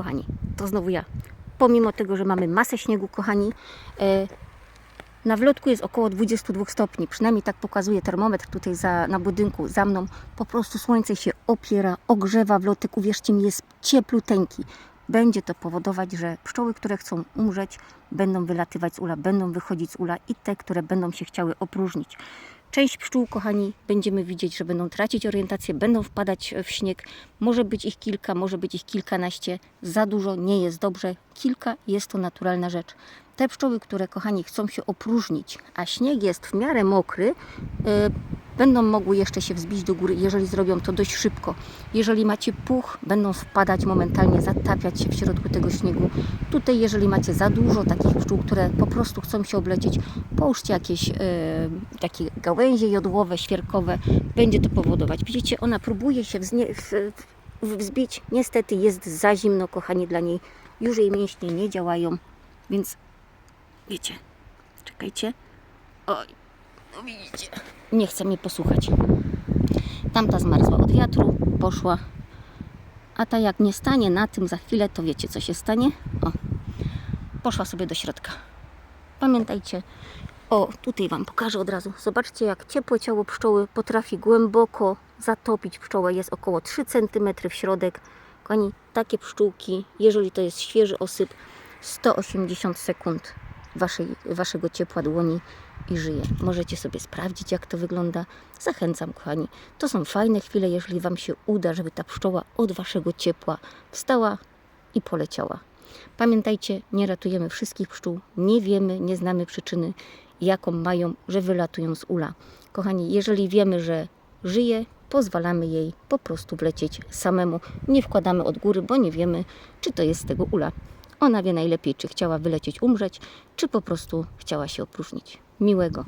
kochani, to znowu ja. Pomimo tego, że mamy masę śniegu, kochani, e, na wlotku jest około 22 stopni, przynajmniej tak pokazuje termometr tutaj za, na budynku za mną. Po prostu słońce się opiera, ogrzewa wlotek, uwierzcie mi, jest ciepluteńki. Będzie to powodować, że pszczoły, które chcą umrzeć, będą wylatywać z ula, będą wychodzić z ula i te, które będą się chciały opróżnić. Część pszczół, kochani, będziemy widzieć, że będą tracić orientację, będą wpadać w śnieg. Może być ich kilka, może być ich kilkanaście. Za dużo nie jest dobrze. Kilka jest to naturalna rzecz. Te pszczoły, które, kochani, chcą się opróżnić, a śnieg jest w miarę mokry, e, będą mogły jeszcze się wzbić do góry, jeżeli zrobią to dość szybko. Jeżeli macie puch, będą wpadać momentalnie, zatapiać się w środku tego śniegu. Tutaj, jeżeli macie za dużo takich pszczół, które po prostu chcą się oblecieć, połóżcie jakieś e, takie gałęzie jodłowe, świerkowe. Będzie to powodować. Widzicie, ona próbuje się wzbić. Niestety jest za zimno, kochani, dla niej. Już jej mięśnie nie działają, więc wiecie, czekajcie. Oj, no widzicie. Nie chce mnie posłuchać. Tamta zmarzła od wiatru, poszła. A ta jak nie stanie na tym za chwilę, to wiecie co się stanie? O, poszła sobie do środka. Pamiętajcie, o, tutaj Wam pokażę od razu. Zobaczcie, jak ciepłe ciało pszczoły potrafi głęboko zatopić pszczołę. Jest około 3 cm w środek. Kochani, takie pszczółki, jeżeli to jest świeży osyp, 180 sekund waszej, waszego ciepła dłoni i żyje. Możecie sobie sprawdzić, jak to wygląda. Zachęcam, kochani. To są fajne chwile, jeżeli Wam się uda, żeby ta pszczoła od Waszego ciepła wstała i poleciała. Pamiętajcie, nie ratujemy wszystkich pszczół, nie wiemy, nie znamy przyczyny, jaką mają, że wylatują z ula. Kochani, jeżeli wiemy, że żyje, pozwalamy jej po prostu wlecieć samemu. Nie wkładamy od góry, bo nie wiemy, czy to jest z tego ula. Ona wie najlepiej, czy chciała wylecieć, umrzeć, czy po prostu chciała się opróżnić. Miłego.